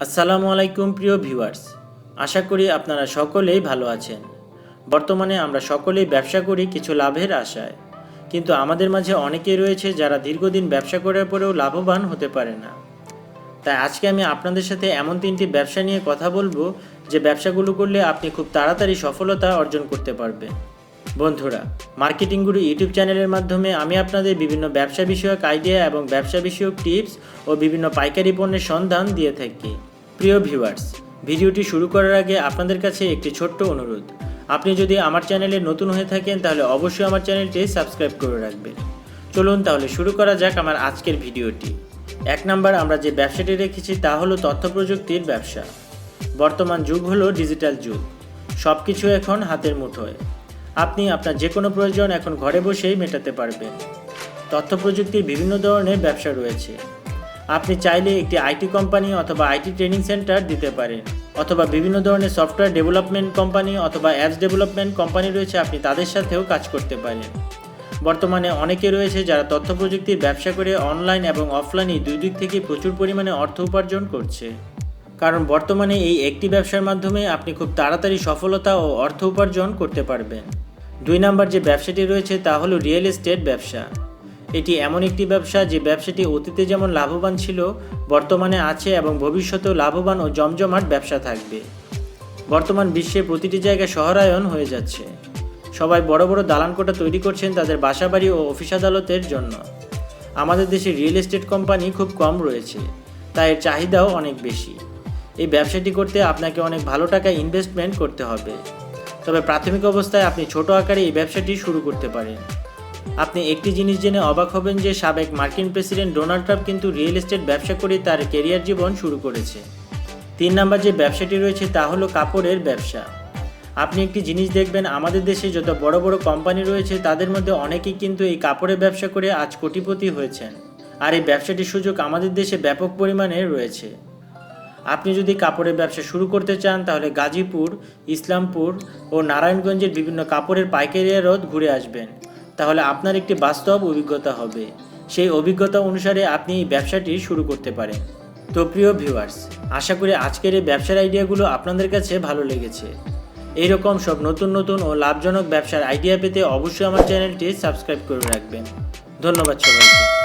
আসসালামু আলাইকুম প্রিয় ভিউয়ার্স। আশা করি আপনারা সকলেই ভালো আছেন। বর্তমানে আমরা সকলেই ব্যবসা করি কিছু লাভের আশায়। কিন্তু আমাদের মাঝে অনেকেই রয়েছে যারা দীর্ঘদিন ব্যবসা করার পরেও লাভবান হতে পারে না। তাই আজকে আমি আপনাদের সাথে এমন তিনটি ব্যবসা নিয়ে কথা বলব, যে ব্যবসাগুলো করলে আপনি খুব তাড়াতাড়ি সফলতা অর্জন করতে পারবেন। বন্ধুরা মার্কেটিং গুরু ইউটিউব চ্যানেলের মাধ্যমে আমি আপনাদের বিভিন্ন ব্যবসা বিষয়ক আইডিয়া এবং ব্যবসা বিষয়ক টিপস ও বিভিন্ন পাইকারি পণ্যের সন্ধান দিয়ে থাকি। প্রিয় ভিউয়ার্স, ভিডিওটি শুরু করার আগে আপনাদের কাছে একটি ছোট্ট অনুরোধ। আপনি যদি আমার চ্যানেলে নতুন হয়ে থাকেন, তাহলে অবশ্যই আমার চ্যানেলটি সাবস্ক্রাইব করে রাখবেন। চলুন তাহলে শুরু করা যাক আমার আজকের ভিডিওটি। এক নাম্বার আমরা যে ব্যবসাটি রেখেছি, তা হলো তথ্য প্রযুক্তির ব্যবসা। বর্তমান যুগ হলো ডিজিটাল যুগ। সব কিছু এখন হাতের মুঠোয়। আপনি আপনার যে কোনো প্রয়োজন এখন ঘরে বসেই মেটাতে পারবেন। তথ্য প্রযুক্তির বিভিন্ন ধরনের ব্যবসা রয়েছে। আপনি চাইলে একটি আইটি কোম্পানি অথবা আইটি ট্রেনিং সেন্টার দিতে পারেন, অথবা বিভিন্ন ধরনের সফটওয়্যার ডেভেলপমেন্ট কোম্পানি অথবা অ্যাপস ডেভেলপমেন্ট কোম্পানি রয়েছে, আপনি তাদের সাথেও কাজ করতে পারেন। বর্তমানে অনেকে রয়েছে যারা তথ্য প্রযুক্তির ব্যবসা করে অনলাইন এবং অফলাইনে দুই দিক থেকে প্রচুর পরিমাণে অর্থ উপার্জন করছে। কারণ বর্তমানে এই একটি ব্যবসার মাধ্যমে আপনি খুব তাড়াতাড়ি সফলতা ও অর্থ উপার্জন করতে পারবেন। দুই নাম্বার যে ব্যবসাটি রয়েছে তা হলো রিয়েল এস্টেট ব্যবসা। এটি এমন একটি ব্যবসা যে ব্যবসাটি অতীতে যেমন লাভবান ছিল, বর্তমানে আছে এবং ভবিষ্যতেও লাভবান ও জমজমাট ব্যবসা থাকবে। বর্তমান বিশ্বে প্রতিটি জায়গায় শহরায়ন হয়ে যাচ্ছে। সবাই বড় বড় দালানকোটা তৈরি করছেন তাদের বাসাবাড়ি ও অফিস আদালতের জন্য। আমাদের দেশে রিয়েল এস্টেট কোম্পানি খুব কম রয়েছে, তাই এর চাহিদাও অনেক বেশি। এই ব্যবসাটি করতে আপনাকে অনেক ভালো টাকা ইনভেস্টমেন্ট করতে হবে। তবে প্রাথমিক অবস্থায় আপনি ছোট আকারে এই ব্যবসাটি শুরু করতে পারেন। আপনি একটি জিনিস জেনে অবাক হবেন যে সাবেক মার্কিন প্রেসিডেন্ট ডোনাল্ড ট্রাম্প কিন্তু রিয়েল এস্টেট ব্যবসা করে তার কেরিয়ার জীবন শুরু করেছে। তিন নাম্বার যে ব্যবসাটি রয়েছে তা হলো কাপড়ের ব্যবসা। আপনি একটি জিনিস দেখবেন, আমাদের দেশে যত বড় বড় কোম্পানি রয়েছে, তাদের মধ্যে অনেকেই কিন্তু এই কাপড়ের ব্যবসা করে আজ কোটিপতি হয়েছেন। আর এই ব্যবসাটির সুযোগ আমাদের দেশে ব্যাপক পরিমাণে রয়েছে। আপনি যদি কাপড়ের ব্যবসা শুরু করতে চান, তাহলে গাজীপুর, ইসলামপুর ও নারায়ণগঞ্জের বিভিন্ন কাপড়ের পাইকারি রোদ ঘুরে আসবেন। তাহলে আপনার একটি বাস্তব অভিজ্ঞতা হবে। সেই অভিজ্ঞতা অনুসারে আপনি এই ব্যবসাটি শুরু করতে পারেন। তো প্রিয় ভিউয়ার্স আশা করি আজকের এই ব্যবসার আইডিয়াগুলো আপনাদের কাছে ভালো লেগেছে। এইরকম সব নতুন নতুন ও লাভজনক ব্যবসার আইডিয়া পেতে অবশ্যই আমার চ্যানেলটি সাবস্ক্রাইব করে রাখবেন। ধন্যবাদ সবাইকে।